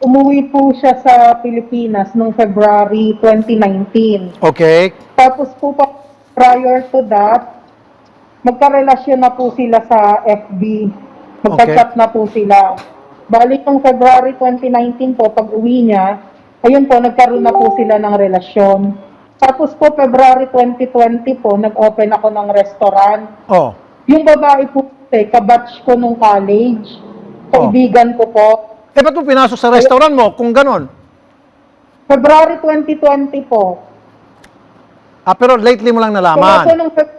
umuwi po siya sa Pilipinas noong February 2019. Okay. Tapos po pa, prior to that, magkarelasyon na po sila sa FB. Magka-chat na po sila. Balik ng February 2019 po, pag uwi niya, ayun po, nagkaroon na po sila ng relasyon. Tapos po, February 2020 po, nag-open ako ng restaurant. Oh. Yung babae po, eh, kabatch ko nung college. Kaibigan ko po. Eh, ba't mo pinasok sa restaurant mo kung ganon? February 2020 po. Ah, pero lately mo lang nalaman. nung Feb-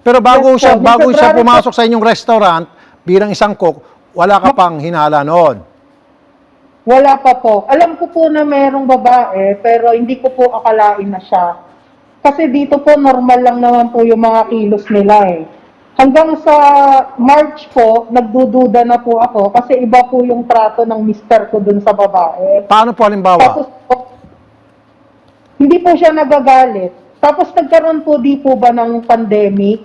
Pero bago Yes, siya bago Mr. siya pumasok sa inyong restaurant bilang isang cook, wala ka pang hinala noon. Wala pa po. Alam ko po na merong babae, pero hindi ko po akalain na siya. Kasi dito po, normal lang naman po yung mga kilos nila eh. Hanggang sa March po, nagdududa na po ako kasi iba po yung trato ng mister ko dun sa babae. Paano po halimbawa? Tapos po, hindi po siya nagagalit. Tapos nagkaroon po di po ba ng pandemic.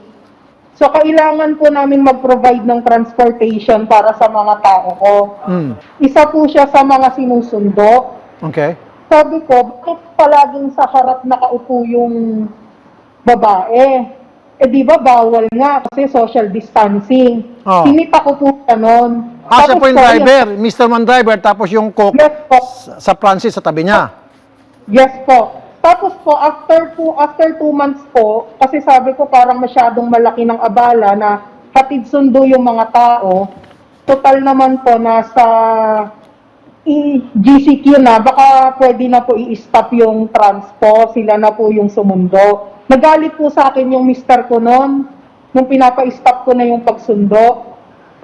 So kailangan po namin mag-provide ng transportation para sa mga tao ko. Hmm. Isa po siya sa mga sinusundo. Okay. Sabi ko, bakit palaging sa harap nakaupo yung babae? Eh di ba bawal nga kasi social distancing. Oh. Sinita ko po siya noon. Ah, siya po yung driver, Mr. Man driver, tapos yung cook Yes po. sa- Francis sa tabi niya. Yes po. Tapos po, after po, after two months po, kasi sabi ko parang masyadong malaki ng abala na hatid sundo yung mga tao. Total naman po, nasa GCQ na, baka pwede na po i-stop yung transpo, sila na po yung sumundo. Nagalit po sa akin yung mister ko noon, nung pinapa-stop ko na yung pagsundo.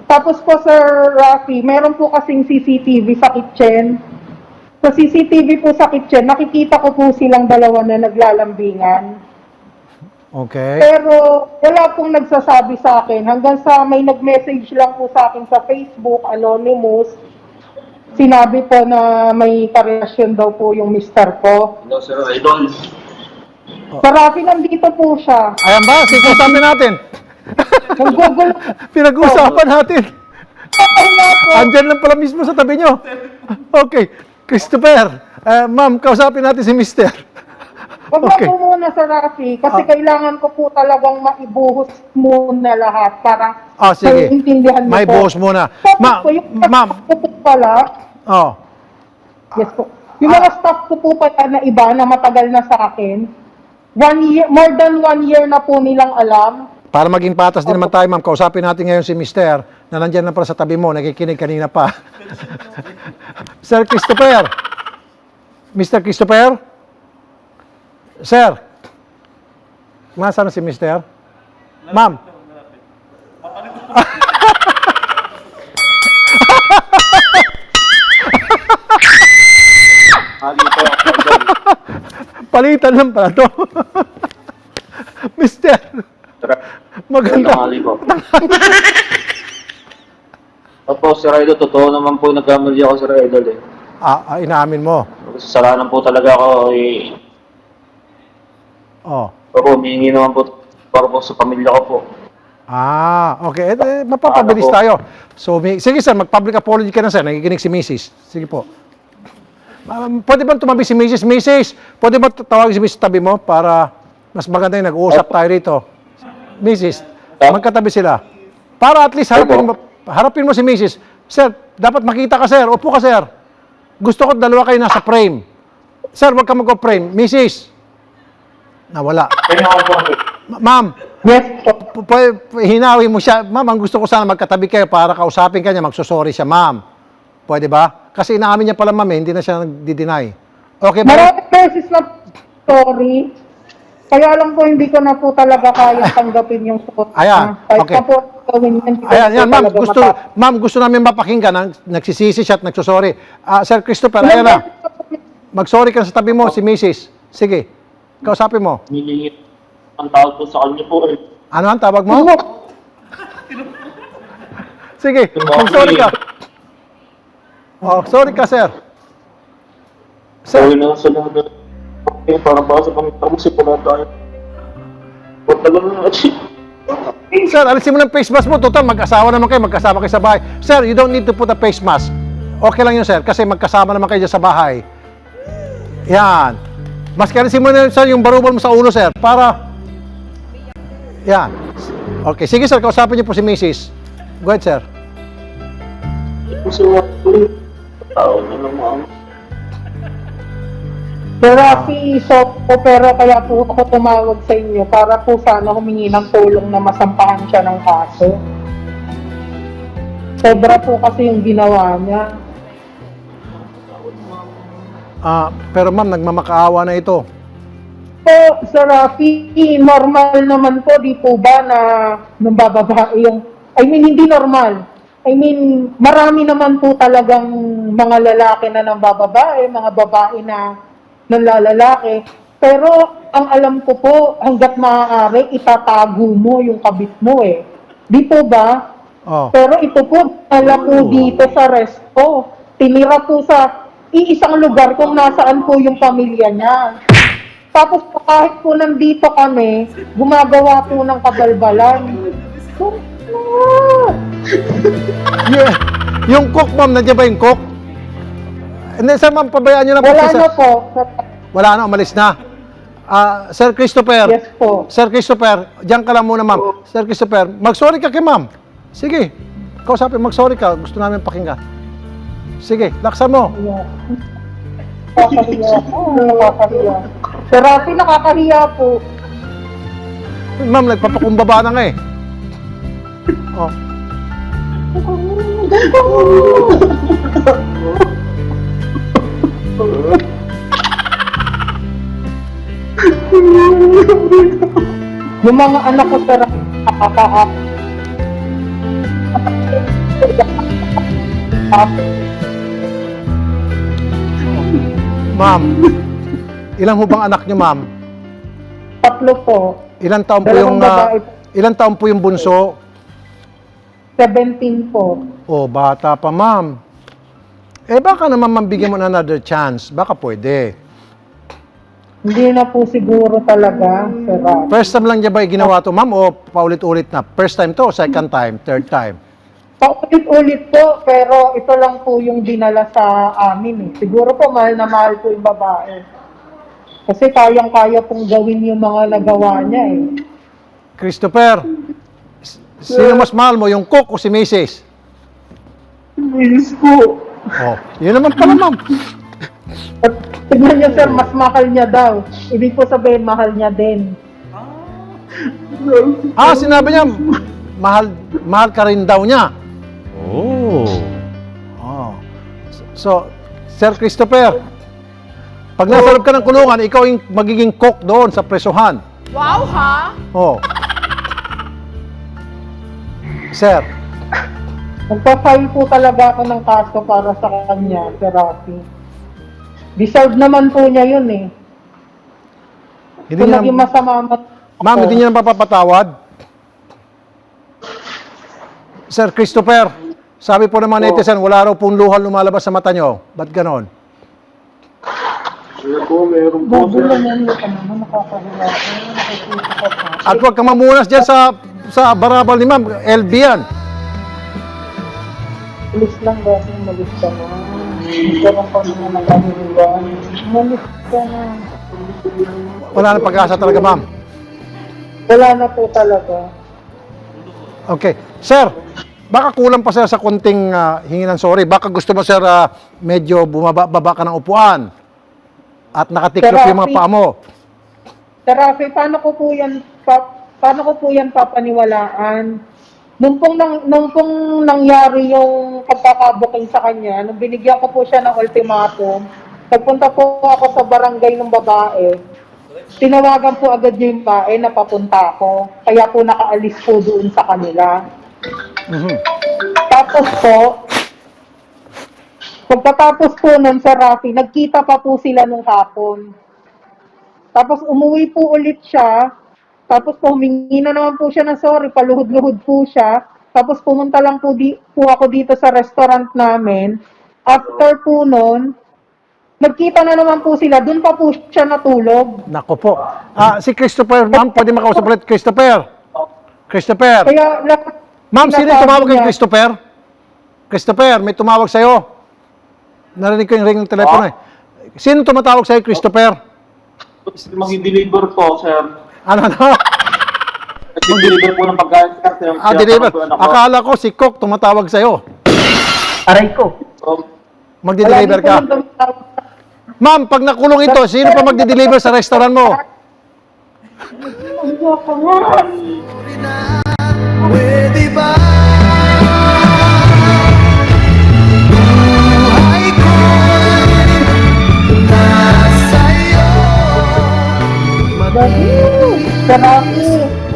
Tapos po, Sir Rafi, meron po kasing CCTV sa kitchen. Sa CCTV po sa kitchen, nakikita ko po silang dalawa na naglalambingan. Okay. Pero wala pong nagsasabi sa akin. Hanggang sa may nag-message lang po sa akin sa Facebook, anonymous. Sinabi po na may karelasyon daw po yung mister ko. Hello, sir. Idol. Sa Rafi, nandito po siya. Ayan ba? Sige, usapin natin. Nag-google Pinag-uusapan natin. po. Andyan lang pala mismo sa tabi nyo. Okay. Christopher, eh, ma'am, kausapin natin si Mister. Wag Okay. na po muna sa Rafi kasi Ah. kailangan ko po talagang maibuhos muna lahat para Ah, sige. maiintindihan niyo May po. buhos muna. Tapos Ma- po, yung ma'am. ko po pala, Oh. yes po, yung mga staff ko po pala na iba na matagal na sa akin, one year, more than one year na po nilang alam. Para maging patas din naman tayo, ma'am, kausapin natin ngayon si Mister na nandyan na pala sa tabi mo, nakikinig kanina pa. Sir Christopher. Mr. Christopher? Sir? Nasaan na si Mister? Ma'am? Palitan lang pala to. Mister, maganda. Ali po. Opo, Sir Idol, totoo naman po nagkamali ako, Sir Idol. Eh. Ah, ah, inaamin mo. Kasalanan po talaga ako. Eh. Oh. Opo, humingi naman po para po sa pamilya ko po. Ah, okay. Eh, eh, mapapabilis Paano po? tayo. So, may, sige sir, mag-public apology ka na sir. Nakikinig si Mrs. Sige po. Um, pwede ba tumabi si Mrs. Mrs. Pwede ba tawagin si Mrs. tabi mo para mas maganda yung nag-uusap tayo rito? Mrs. Magkatabi sila. Para at least harapin mo, harapin mo si Mrs. Sir, dapat makita ka sir. Upo ka sir. Gusto ko dalawa kayo nasa frame. Sir, wag ka mag-frame. Mrs. Nawala. Po. Ma- Ma'am, Yes po. P- p- p- hinawi mo siya, ma'am, ang gusto ko sana magkatabi kayo para kausapin kanya, magsusorry siya, ma'am. Pwede ba? Kasi inaamin niya pala, ma'am, eh, hindi na siya nagdi-deny. Okay ba? Maraming beses na sorry. Kaya lang po hindi ko na po talaga kaya tanggapin yung sorry. Ayan, Kahit okay. na po gawin yan, hindi ko Ayan, po yan, ma'am, talaga gusto, mata- ma'am, gusto namin mapakinggan, ang nagsisisi siya at nagsusorry. Ah, Sir Christopher, ayan na. Mag-sorry ka sa tabi mo, si Mrs. Sige, kausapin mo. Humingi ang tawag po sa kanya po. Eh. Ano ang tawag mo? Sige, mag-sorry ka. Oh, sorry ka, sir. Sir, Sorry na sa mga eh, para ba sa pamilya ko, sipulan tayo. Huwag na lang na Sir, alisin mo ng face mask mo. Total, mag-asawa naman kayo, magkasama kayo sa bahay. Sir, you don't need to put a face mask. Okay lang yun, sir, kasi magkasama naman kayo dyan sa bahay. Yan. Mas kalisin mo na, sir, yung barubal mo sa ulo, sir, para... Yan. Okay, sige, sir, kausapin niyo po si Mrs. Go ahead, sir. Sir Rafi, so po pero kaya po ako tumawag sa inyo para po sana humingi ng tulong na masampahan siya ng kaso. Sobra po kasi yung ginawa niya. Ah, pero ma'am, nagmamakaawa na ito. Po, Sir Rafi, normal naman po, di po ba na nung bababae yung, I mean, hindi normal. I mean, marami naman po talagang mga lalaki na nang bababae, mga babae na nanlalalaki. Pero ang alam ko po, hanggat maaari, itatago mo yung kabit mo eh. Di po ba? Oh. Pero ito po, ala po dito sa resto. Tinira po sa iisang lugar kung nasaan po yung pamilya niya. Tapos po, kahit po nandito kami, gumagawa po ng kabalbalan. So, ah, Yeah. Yung cook, ma'am, nandiyan ba yung cook? Hindi, sir, ma'am, pabayaan niyo na po. wala na po. Wala na, umalis na. Ah, Sir Christopher. Yes po. Sir Christopher, diyan ka lang muna, ma'am. Sir Christopher, mag-sorry ka kay ma'am. Sige. Kausapin, mag-sorry ka. Gusto namin pakinggan. Sige, laksan mo. Nakakahiya po. Nakakahiya. Sir Rafi, nakakahiya po. Ma'am, nagpapakumbaba na nga eh. Oh. Yung mga anak ko, Sir Rafi, nakakaak. Ma'am, ilan ho bang anak niyo, ma'am? Tatlo po. Ilan taon po Dalawang yung ah, babae. ilan taon po yung bunso? 17 po. Oh, bata pa, ma'am. Eh baka naman mambigyan mo ng another chance. Baka pwede. Hindi na po siguro talaga, Sir Rafi. First time lang niya ba ginawa to, ma'am, o paulit-ulit na? First time to, second time, third time? Paulit-ulit po, pero ito lang po yung dinala sa amin eh. Siguro po mahal na mahal po yung babae. Kasi kayang-kaya pong gawin yung mga nagawa niya eh. Christopher, sino mas mahal mo, yung cook o si Mrs.? Miss ko. Oh, yun naman pala, ma'am. At tignan niyo sir, mas mahal niya daw. Ibig po sabihin, mahal niya din. Ah, sinabi niya, mahal, mahal ka rin daw niya. So, Sir Christopher, pag nasa loob ka ng kulungan, ikaw yung magiging cook doon sa presuhan. Wow, ha? Oh. Sir, Magpa-file po talaga ako ng kaso para sa kanya, Sir Rafi. Deserve naman po niya yun eh. hindi Kung niya, naging masama man ma'am, ako, hindi niya mapapatawad. Sir Christopher, sabi po ng mga netizen, wala raw pong luha lumalabas sa mata niyo. Ba't ganon? Sir po, meron po Bago sir. lang yan, yung ano, nakakahiya. Ano, nakikita ka pa. At huwag ka mamunas dyan sa, sa barabal ni ma'am. LB yan. Malis lang dati, malis ka na. Hindi ka lang pa naman nag-ahiruan. Malis ka na. Wala nang pag-asa talaga, ma'am. Wala na po talaga. Okay. Sir, baka kulang pa sir sa konting ah, hingi ng sorry. Baka gusto mo sir ah, medyo bumaba-baba ka ng upuan at nakatiklop yung mga paa mo. Sir Rafi, paano ko po yan, pa, paano ko po yan papaniwalaan? Nung pong, nang, nung pong nangyari yung pagkakabuking sa kanya, nung binigyan ko po siya ng ultimatum, nagpunta po ako sa barangay ng babae, tinawagan po agad yung babae na papunta ako. Kaya po nakaalis po doon sa kanila. Mhm. Tapos po, pagkatapos po nun sa Rafi, nagkita pa po sila nung hapon. Tapos umuwi po ulit siya. Tapos po humingi na naman po siya ng sorry, paluhod-luhod po siya. Tapos pumunta lang po, di, po ako dito sa restaurant namin. After po nun, nagkita na naman po sila. Doon pa po siya natulog. Nako po. Ah, si Christopher, ma'am, pwede makausap ulit. Christopher. Christopher. Kaya lahat Ma'am, sino yung tumawag kay Christopher? Christopher, may tumawag sa'yo. Narinig ko yung ring ng telepono eh. Sino tumatawag sa'yo, Christopher? Mag-deliver po, sir. Ano, ano? Mag-deliver po ng pagkain, sir. Sir, Ah, deliver. Akala ko si Cook tumatawag sa'yo. Aray ko. Um, Magdi-deliver Lagi po ka. Ma'am, pag nakulong ito, sino pa magdi-deliver sa restaurant mo? Ayoko nga.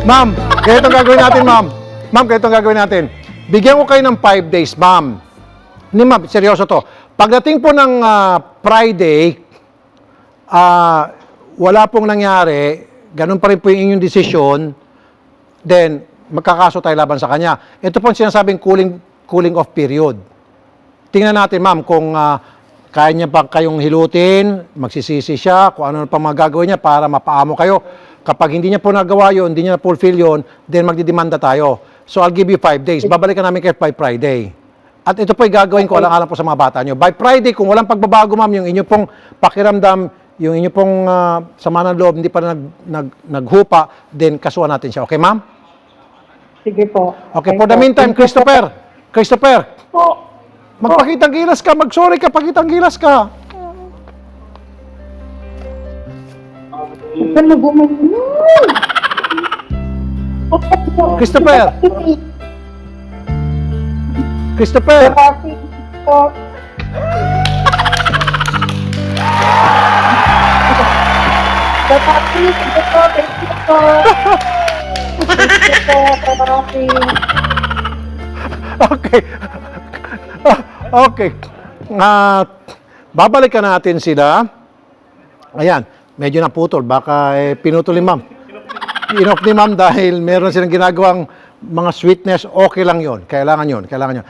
Ma'am, ganito gagawin natin, ma'am. Ma'am, ganito gagawin natin. Bigyan ko kayo ng 5 days, ma'am. Hindi, ma'am, seryoso to. Pagdating po ng ah, Friday, ah, wala pong nangyari, ganun pa rin po yung inyong desisyon, then magkakaso tayo laban sa kanya. Ito po ang sinasabing cooling, cooling off period. Tingnan natin, ma'am, kung ah, kaya niya pa kayong hilutin, magsisisi siya, kung ano pa mga gagawin niya para mapaamo kayo. Kapag hindi niya po nagawa yun, hindi niya fulfill yun, then magdidemanda tayo. So I'll give you five days. Babalikan namin kayo by Friday. At ito po ay gagawin ko alang-alang po sa mga bata niyo. By Friday, kung walang pagbabago, ma'am, yung inyo pong pakiramdam, yung inyo pong ah, sama ng loob, hindi pa nag, nag, naghupa, then kasuhan natin siya. Okay, ma'am? Sige po. Okay, for the meantime, Christopher, Christopher, Po. Magpakitang gilas ka, mag-sorry ka, pakitang gilas ka. Na gumanon. Christopher. Christopher, Saraki po. Po. Okay. Ah, okay. Ah, babalikan natin sila. Ayan, medyo naputol. Baka eh, pinutol ni ma'am. Inoff ni ma'am dahil meron silang ginagawang mga sweetness. Okay lang yon. Kailangan yon. Kailangan yon.